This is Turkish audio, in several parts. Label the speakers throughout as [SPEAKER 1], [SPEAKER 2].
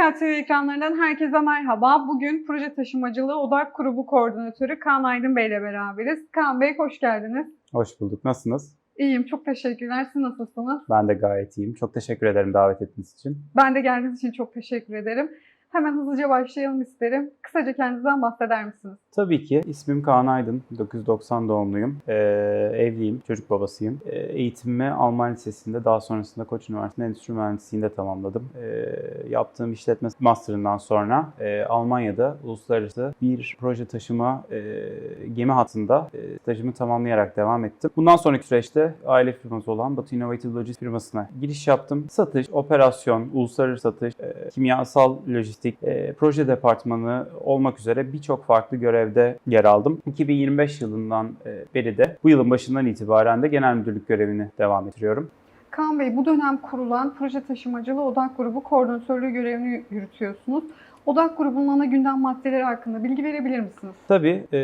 [SPEAKER 1] Dijital TV ekranlarından herkese merhaba. Bugün proje taşımacılığı odak grubu koordinatörü Kaan Aydın Bey ile beraberiz. Kaan Bey hoş geldiniz.
[SPEAKER 2] Hoş bulduk. Nasılsınız?
[SPEAKER 1] İyiyim, çok teşekkürler. Siz nasılsınız?
[SPEAKER 2] Ben de gayet iyiyim. Çok teşekkür ederim davet ettiğiniz için.
[SPEAKER 1] Ben de geldiğiniz için çok teşekkür ederim. Hemen hızlıca başlayalım isterim. Kısaca kendinizden bahseder misiniz?
[SPEAKER 2] Tabii ki. İsmim Kaan Aydın. 1990 doğumluyum. Ee, evliyim. Çocuk babasıyım. Ee, eğitimimi Alman Lisesi'nde daha sonrasında Koç Üniversitesi'nde Endüstri Mühendisliği'nde tamamladım. Ee, yaptığım işletme master'ından sonra e, Almanya'da uluslararası bir proje taşıma e, gemi hattında e, stajımı tamamlayarak devam ettim. Bundan sonraki süreçte aile firması olan Batı Innovative Logistics firmasına giriş yaptım. Satış, operasyon, uluslararası satış, e, kimyasal lojistik, e, proje departmanı olmak üzere birçok farklı görevde yer aldım. 2025 yılından e, beri de bu yılın başından itibaren de genel müdürlük görevini devam ettiriyorum.
[SPEAKER 1] Kaan Bey, bu dönem kurulan proje taşımacılığı odak grubu koordinatörlüğü görevini yürütüyorsunuz. Odak grubunun ana gündem maddeleri hakkında bilgi verebilir misiniz?
[SPEAKER 2] Tabii. e,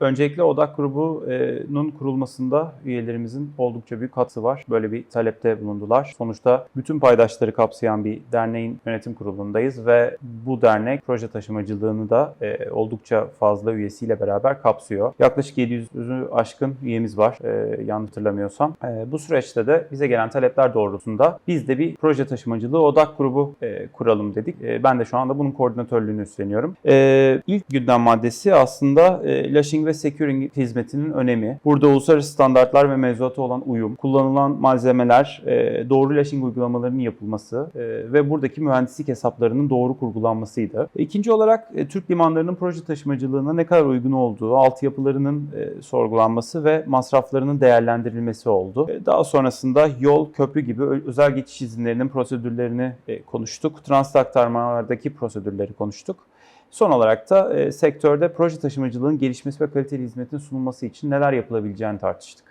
[SPEAKER 2] öncelikle odak grubunun kurulmasında üyelerimizin oldukça büyük katkısı var. Böyle bir talepte bulundular. Sonuçta bütün paydaşları kapsayan bir derneğin yönetim kurulundayız ve bu dernek proje taşımacılığını da e, oldukça fazla üyesiyle beraber kapsıyor. Yaklaşık 700'ü aşkın üyemiz var e, yanlış hatırlamıyorsam. E, bu süreçte de bize gelen talepler doğrultusunda biz de bir proje taşımacılığı odak grubu e, kuralım dedik. E, ben de şu anda bunun koordinatörlüğünü üstleniyorum. E, ilk gündem maddesi aslında e, lashing ve securing hizmetinin önemi. Burada uluslararası standartlar ve mevzuata olan uyum, kullanılan malzemeler, e, doğru lashing uygulamalarının yapılması e, ve buradaki mühendislik hesaplarının doğru kurgulanmasıydı. İkinci olarak e, Türk limanlarının proje taşımacılığına ne kadar uygun olduğu, altyapılarının e, sorgulanması ve masraflarının değerlendirilmesi oldu. E, daha sonrasında yol, köprü gibi özel geçiş izinlerinin prosedürlerini e, konuştuk. Transit aktarmalardaki prosedürleri konuştuk. Son olarak da e, sektörde proje taşımacılığın gelişmesi ve kaliteli hizmetin sunulması için neler yapılabileceğini tartıştık.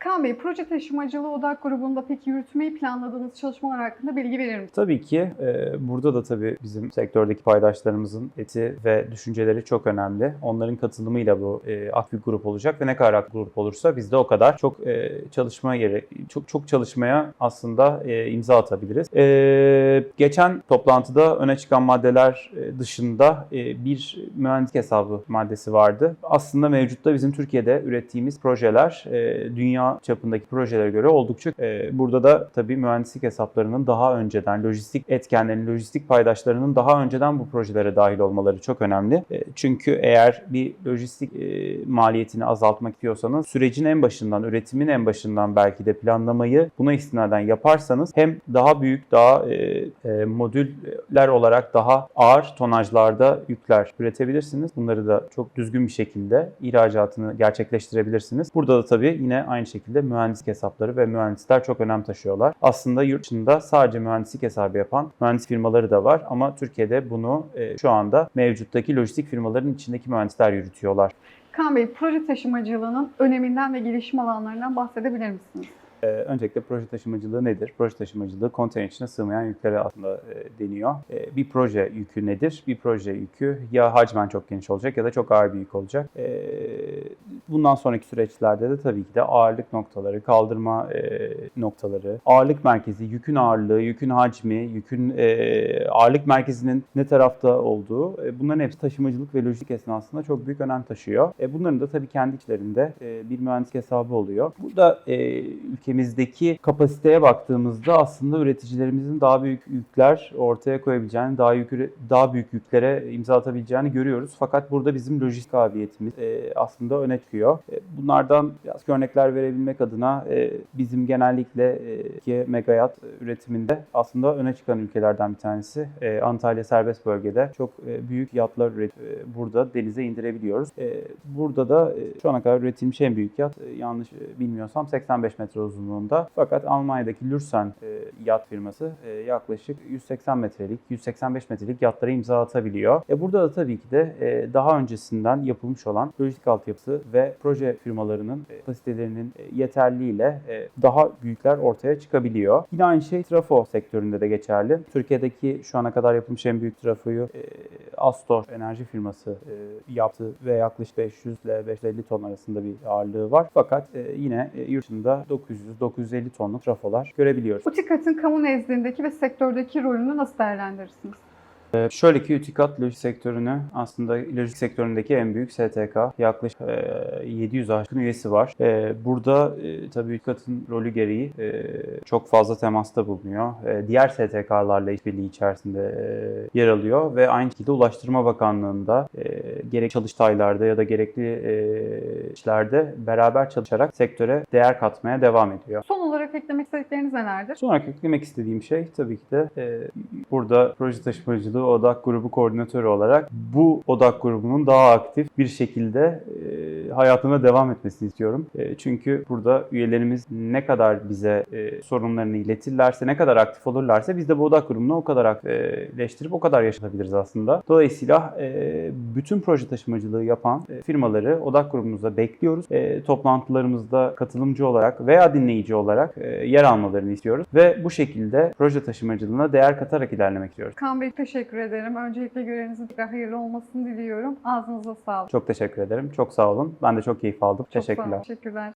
[SPEAKER 1] Kaan Bey, proje taşımacılığı odak grubunda peki yürütmeyi planladığınız çalışmalar hakkında bilgi verir misiniz?
[SPEAKER 2] Tabii ki e, burada da tabii bizim sektördeki paydaşlarımızın eti ve düşünceleri çok önemli. Onların katılımıyla bu e, aktif grup olacak ve ne kadar aktif grup olursa biz de o kadar çok e, çalışma yeri, çok çok çalışmaya aslında e, imza atabiliriz. Geçen toplantıda öne çıkan maddeler dışında bir mühendislik hesabı maddesi vardı. Aslında mevcutta bizim Türkiye'de ürettiğimiz projeler e, çapındaki projelere göre oldukça e, burada da tabii mühendislik hesaplarının daha önceden lojistik etkenlerin, lojistik paydaşlarının daha önceden bu projelere dahil olmaları çok önemli. E, çünkü eğer bir lojistik e, maliyetini azaltmak istiyorsanız sürecin en başından, üretimin en başından belki de planlamayı buna istinaden yaparsanız hem daha büyük, daha e, e, modüller olarak daha ağır tonajlarda yükler üretebilirsiniz. Bunları da çok düzgün bir şekilde ihracatını gerçekleştirebilirsiniz. Burada da tabii yine aynı şekilde mühendislik hesapları ve mühendisler çok önem taşıyorlar. Aslında yurt dışında sadece mühendislik hesabı yapan mühendis firmaları da var ama Türkiye'de bunu e, şu anda mevcuttaki lojistik firmaların içindeki mühendisler yürütüyorlar.
[SPEAKER 1] Kaan Bey, proje taşımacılığının öneminden ve gelişim alanlarından bahsedebilir misiniz?
[SPEAKER 2] Ee, öncelikle proje taşımacılığı nedir? Proje taşımacılığı konteyner içine sığmayan yüklere aslında e, deniyor. E, bir proje yükü nedir? Bir proje yükü ya hacmen çok geniş olacak ya da çok ağır bir yük olacak. E, bundan sonraki süreçlerde de tabii ki de ağırlık noktaları, kaldırma e, noktaları, ağırlık merkezi, yükün ağırlığı, yükün hacmi, yükün e, ağırlık merkezinin ne tarafta olduğu e, bunların hepsi taşımacılık ve lojistik esnasında çok büyük önem taşıyor. E, bunların da tabii kendi içlerinde e, bir mühendislik hesabı oluyor. Burada e, ülkemizdeki kapasiteye baktığımızda aslında üreticilerimizin daha büyük yükler ortaya koyabileceğini, daha yük, daha büyük yüklere imza atabileceğini görüyoruz. Fakat burada bizim lojistik kabiliyetimiz e, aslında öne çıkıyor. E, bunlardan biraz örnekler verebilmek adına e, bizim genellikle e, megayat üretiminde aslında öne çıkan ülkelerden bir tanesi. Antalya serbest bölgede çok büyük yatlar burada denize indirebiliyoruz. Burada da şu ana kadar üretilmiş en büyük yat yanlış bilmiyorsam 85 metre uzunluğunda. Fakat Almanya'daki Lürsen e, yat firması e, yaklaşık 180 metrelik, 185 metrelik yatlara imza atabiliyor. E, burada da tabii ki de e, daha öncesinden yapılmış olan lojistik altyapısı ve proje firmalarının e, kapasitelerinin e, yeterliğiyle e, daha büyükler ortaya çıkabiliyor. Yine aynı şey trafo sektöründe de geçerli. Türkiye'deki şu ana kadar yapılmış en büyük trafoyu e, Astor enerji firması e, yaptı ve yaklaşık 500 ile 550 ton arasında bir ağırlığı var. Fakat e, yine e, yurt dışında 900-950 tonluk trafolar görebiliyoruz.
[SPEAKER 1] Utikat'ın kamu nezdindeki ve sektördeki rolünü nasıl değerlendirirsiniz?
[SPEAKER 2] Ee, şöyle ki Ütikat lojistik sektörünü aslında lojistik sektöründeki en büyük STK. Yaklaşık e, 700 aşkın üyesi var. E, burada e, tabii Ütikat'ın rolü gereği e, çok fazla temasta bulunuyor. E, diğer STK'larla işbirliği içerisinde e, yer alıyor ve aynı şekilde Ulaştırma Bakanlığı'nda e, gerek çalıştaylarda ya da gerekli e, işlerde beraber çalışarak sektöre değer katmaya devam ediyor.
[SPEAKER 1] Son olarak eklemek istedikleriniz nelerdir?
[SPEAKER 2] Son olarak eklemek istediğim şey tabii ki de e, burada proje taşımacılığı odak grubu koordinatörü olarak bu odak grubunun daha aktif bir şekilde e, hayatına devam etmesini istiyorum. E, çünkü burada üyelerimiz ne kadar bize e, sorunlarını iletirlerse, ne kadar aktif olurlarsa biz de bu odak grubunu o kadar aktifleştirip o kadar yaşatabiliriz aslında. Dolayısıyla e, bütün proje taşımacılığı yapan e, firmaları odak grubumuzda bekliyoruz. E, toplantılarımızda katılımcı olarak veya dinleyici olarak e, yer almalarını istiyoruz ve bu şekilde proje taşımacılığına değer katarak ilerlemek istiyoruz.
[SPEAKER 1] Kaan Bey teşekkür ederim. Öncelikle görevinizin hayırlı olmasını diliyorum. Ağzınıza sağlık.
[SPEAKER 2] Çok teşekkür ederim. Çok sağ olun. Ben de çok keyif aldım.
[SPEAKER 1] Çok sağ olun.
[SPEAKER 2] Teşekkürler.
[SPEAKER 1] Teşekkürler.